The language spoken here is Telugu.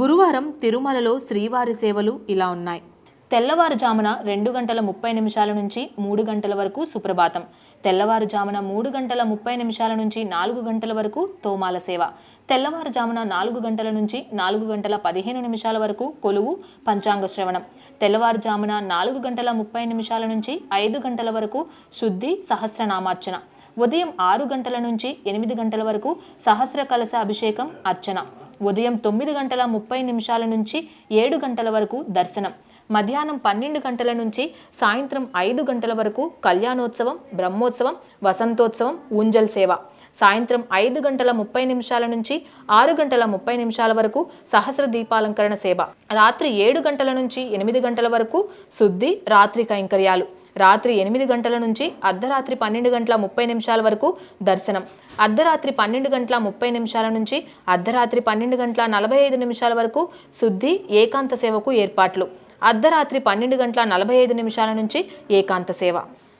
గురువారం తిరుమలలో శ్రీవారి సేవలు ఇలా ఉన్నాయి. తెల్లవారుజామున రెండు గంటల ముప్పై నిమిషాల నుంచి మూడు గంటల వరకు సుప్రభాతం. తెల్లవారుజామున మూడు గంటల ముప్పై నిమిషాల నుంచి నాలుగు గంటల వరకు తోమాల సేవ. తెల్లవారుజామున నాలుగు గంటల నుంచి నాలుగు గంటల పదిహేను నిమిషాల వరకు కొలువు పంచాంగ శ్రవణం. తెల్లవారుజామున నాలుగు గంటల ముప్పై నిమిషాల నుంచి ఐదు గంటల వరకు శుద్ధి సహస్రనామార్చన. ఉదయం ఆరు గంటల నుంచి ఎనిమిది గంటల వరకు సహస్ర కలశ అభిషేకం అర్చన. ఉదయం తొమ్మిది గంటల ముప్పై నిమిషాల నుంచి ఏడు గంటల వరకు దర్శనం. మధ్యాహ్నం పన్నెండు గంటల నుంచి సాయంత్రం ఐదు గంటల వరకు కళ్యాణోత్సవం బ్రహ్మోత్సవం వసంతోత్సవం ఊంజల్ సేవ. సాయంత్రం ఐదు గంటల ముప్పై నిమిషాల నుంచి ఆరు గంటల ముప్పై నిమిషాల వరకు సహస్ర దీపాలంకరణ సేవ. రాత్రి ఏడు గంటల నుంచి ఎనిమిది గంటల వరకు శుద్ధి రాత్రి కైంకర్యాలు. రాత్రి ఎనిమిది గంటల నుంచి అర్ధరాత్రి పన్నెండు గంటల ముప్పై నిమిషాల వరకు దర్శనం. అర్ధరాత్రి పన్నెండు గంటల ముప్పై నిమిషాల నుంచి అర్ధరాత్రి పన్నెండు గంటల నలభై ఐదు నిమిషాల వరకు శుద్ధి ఏకాంత సేవకు ఏర్పాట్లు. అర్ధరాత్రి పన్నెండు గంటల నలభై ఐదు నిమిషాల నుంచి ఏకాంత సేవ.